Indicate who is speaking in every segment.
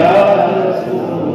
Speaker 1: عرش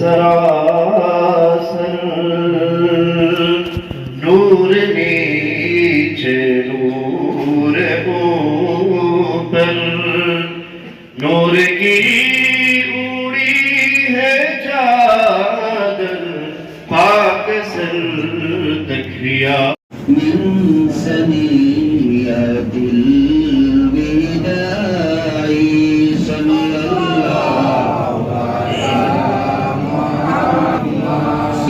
Speaker 1: सरासर नूर नीचे, नूर ऊपर नूर की उड़ी है चादर, पाक सर तकिया
Speaker 2: من سنيات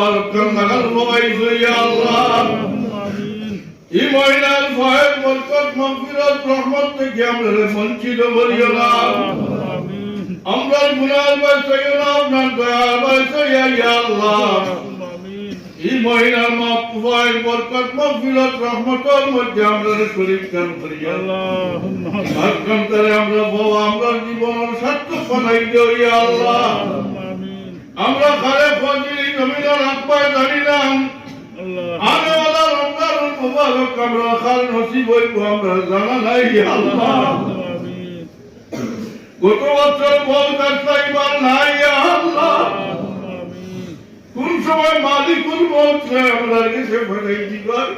Speaker 3: পরকমল মুবাইজু ইয়া আল্লাহ। এই মহিলার ভয় বরকত মাগফিরাত রহমত থেকে আমরা বঞ্চিত করিও না আমরা গুনাহ বাঁচাইও দিও, ইয়া আল্লাহ। আমরা ঘরে ফজলি জমিদার আব্বাই জানিলাম আমি ওলা রমজান মুবারক আমরা খাল নসিব হইব আমরা জানা নাই। আল্লাহ। গত বছর বল চাইবার নাই আল্লাহ। কোন সময় মালিকুল বলছে আমরা কাছে ফাটাই দিবার?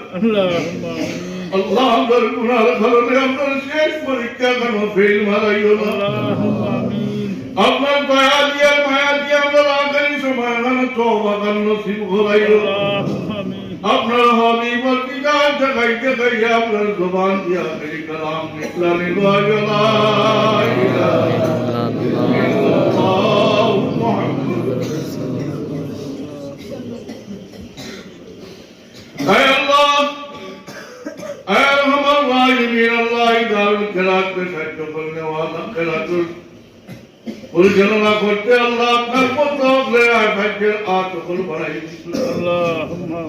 Speaker 3: আল্লাহ আমার গুনার কারণে আমরা শেষ পরীক্ষা কেন ফেল মারাইও না? আপনার দয়া দিয়ে মায়া দিয়ে আমরা মারানত ওয়াদান নসিব হুরাইর আপনার হাবিবুল বিদান দেখাই দেখাই আপনার জবান দিয়া মেরি কালাম নিকলানি বাজলা Hey Allah! Hey Rahman Rahim! Allah! İdarın kıraatı saçta kılne vadan kıraatı পরিচালনা করতে আল্লাহ আপনার আয় ভাগ্যের আত বাড়াই আল্লাহ।